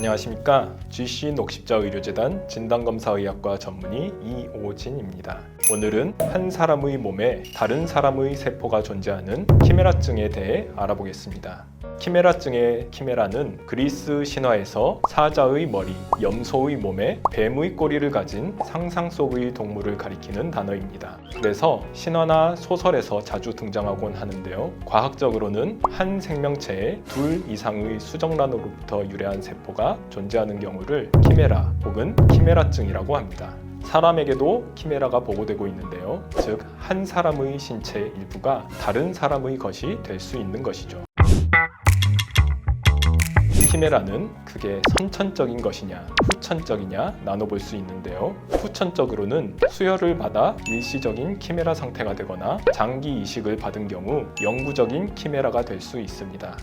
안녕하십니까 GC 녹십자 의료재단 진단검사의학과 전문의 이오진입니다. 오늘은 한 사람의 몸에 다른 사람의 세포가 존재하는 키메라증에 대해 알아보겠습니다. 키메라증의 키메라는 그리스 신화에서 사자의 머리, 염소의 몸에 뱀의 꼬리를 가진 상상 속의 동물을 가리키는 단어입니다. 그래서 신화나 소설에서 자주 등장하곤 하는데요. 과학적으로는 한 생명체에 둘 이상의 수정란으로부터 유래한 세포가 존재하는 경우를 키메라 혹은 키메라증이라고 합니다. 사람에게도 키메라가 보고되고 있는데요. 즉, 한 사람의 신체 일부가 다른 사람의 것이 될 수 있는 것이죠. 키메라는 그게 선천적인 것이냐, 후천적이냐 나눠볼 수 있는데요. 후천적으로는 수혈을 받아 일시적인 키메라 상태가 되거나 장기 이식을 받은 경우 영구적인 키메라가 될 수 있습니다.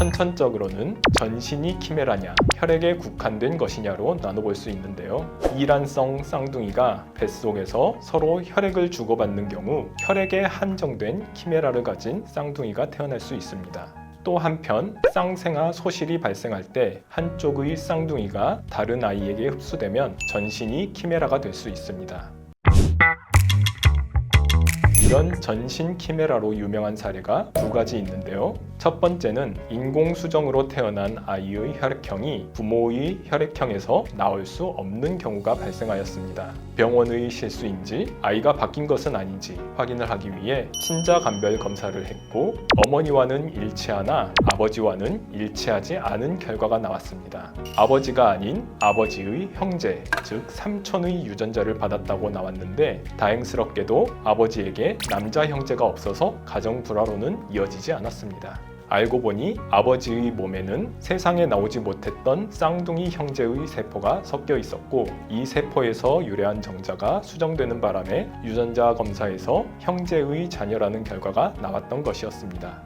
선천적으로는 전신이 키메라냐, 혈액에 국한된 것이냐로 나눠볼 수 있는데요. 이란성 쌍둥이가 뱃속에서 서로 혈액을 주고받는 경우 혈액에 한정된 키메라를 가진 쌍둥이가 태어날 수 있습니다. 또 한편 쌍생아 소실이 발생할 때 한쪽의 쌍둥이가 다른 아이에게 흡수되면 전신이 키메라가 될 수 있습니다. 이런 전신 키메라로 유명한 사례가 두 가지 있는데요. 첫 번째는 인공 수정으로 태어난 아이의 혈액형이 부모의 혈액형에서 나올 수 없는 경우가 발생하였습니다. 병원의 실수인지 아이가 바뀐 것은 아닌지 확인을 하기 위해 친자 간별 검사를 했고 어머니와는 일치하나 아버지와는 일치하지 않은 결과가 나왔습니다. 아버지가 아닌 아버지의 형제, 즉 삼촌의 유전자를 받았다고 나왔는데 다행스럽게도 아버지에게 남자 형제가 없어서 가정 불화로는 이어지지 않았습니다. 알고 보니 아버지의 몸에는 세상에 나오지 못했던 쌍둥이 형제의 세포가 섞여 있었고 이 세포에서 유래한 정자가 수정되는 바람에 유전자 검사에서 형제의 자녀라는 결과가 나왔던 것이었습니다.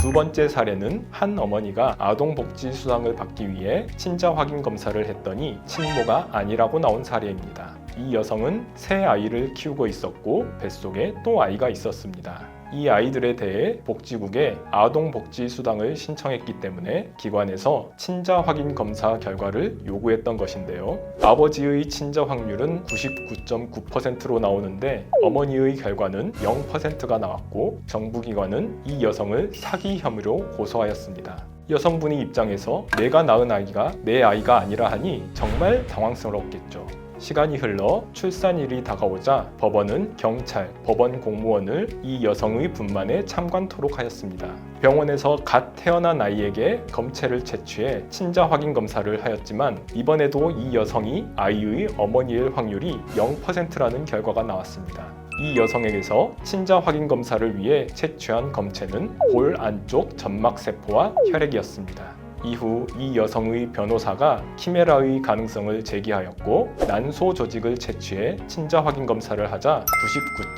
두 번째 사례는 한 어머니가 아동복지 수당을 받기 위해 친자 확인 검사를 했더니 친모가 아니라고 나온 사례입니다. 이 여성은 새 아이를 키우고 있었고 뱃속에 또 아이가 있었습니다. 이 아이들에 대해 복지국에 아동복지 수당을 신청했기 때문에 기관에서 친자 확인 검사 결과를 요구했던 것인데요. 아버지의 친자 확률은 99.9%로 나오는데 어머니의 결과는 0%가 나왔고 정부기관은 이 여성을 사기 혐의로 고소하였습니다. 여성분의 입장에서 내가 낳은 아이가 내 아이가 아니라 하니 정말 당황스럽겠죠. 시간이 흘러 출산일이 다가오자 법원은 경찰, 법원 공무원을 이 여성의 분만에 참관토록 하였습니다. 병원에서 갓 태어난 아이에게 검체를 채취해 친자 확인 검사를 하였지만 이번에도 이 여성이 아이의 어머니일 확률이 0%라는 결과가 나왔습니다. 이 여성에게서 친자 확인 검사를 위해 채취한 검체는 볼 안쪽 점막 세포와 혈액이었습니다. 이후 이 여성의 변호사가 키메라의 가능성을 제기하였고 난소 조직을 채취해 친자 확인 검사를 하자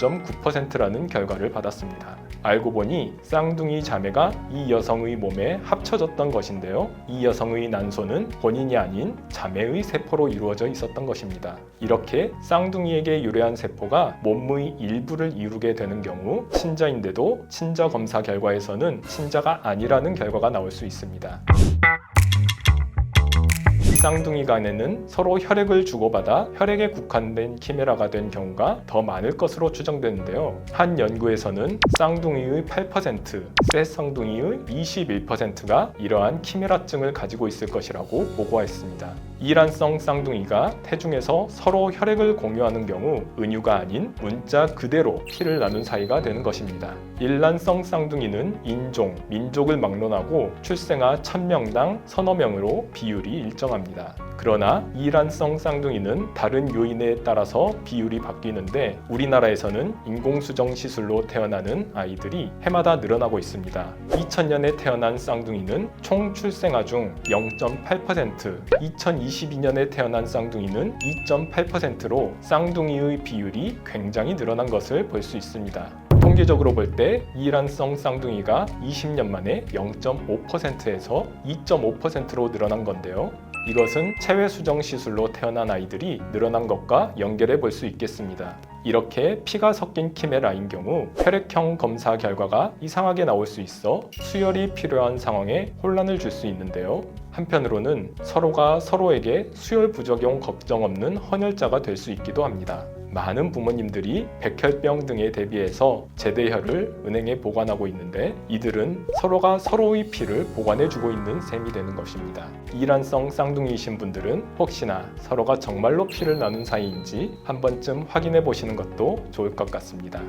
99.9%라는 결과를 받았습니다. 알고 보니 쌍둥이 자매가 이 여성의 몸에 합쳐졌던 것인데요. 이 여성의 난소는 본인이 아닌 자매의 세포로 이루어져 있었던 것입니다. 이렇게 쌍둥이에게 유래한 세포가 몸의 일부를 이루게 되는 경우 친자인데도 친자 검사 결과에서는 친자가 아니라는 결과가 나올 수 있습니다. 쌍둥이 간에는 서로 혈액을 주고받아 혈액에 국한된 키메라가 된 경우가 더 많을 것으로 추정되는데요. 한 연구에서는 쌍둥이의 8%, 새 쌍둥이의 21%가 이러한 키메라증을 가지고 있을 것이라고 보고하였습니다. 이란성 쌍둥이가 태중에서 서로 혈액을 공유하는 경우 은유가 아닌 문자 그대로 피를 나눈 사이가 되는 것입니다. 일란성 쌍둥이는 인종, 민족을 막론하고 출생아 1000명당 서너 명으로 비율이 일정합니다. 그러나 이란성 쌍둥이는 다른 요인에 따라서 비율이 바뀌는데 우리나라에서는 인공수정 시술로 태어나는 아이들이 해마다 늘어나고 있습니다. 2000년에 태어난 쌍둥이는 총 출생아 중 0.8%, 2022년에 태어난 쌍둥이는 2.8%로 쌍둥이의 비율이 굉장히 늘어난 것을 볼 수 있습니다. 통계적으로 볼 때 이란성 쌍둥이가 20년 만에 0.5%에서 2.5%로 늘어난 건데요. 이것은 체외 수정 시술로 태어난 아이들이 늘어난 것과 연결해 볼 수 있겠습니다. 이렇게 피가 섞인 키메라인 경우 혈액형 검사 결과가 이상하게 나올 수 있어 수혈이 필요한 상황에 혼란을 줄 수 있는데요. 한편으로는 서로가 서로에게 수혈 부작용 걱정 없는 헌혈자가 될 수 있기도 합니다. 많은 부모님들이 백혈병 등에 대비해서 제대혈을 은행에 보관하고 있는데 이들은 서로가 서로의 피를 보관해주고 있는 셈이 되는 것입니다. 이란성 쌍둥이이신 분들은 혹시나 서로가 정말로 피를 나눈 사이인지 한 번쯤 확인해 보시는 것도 좋을 것 같습니다.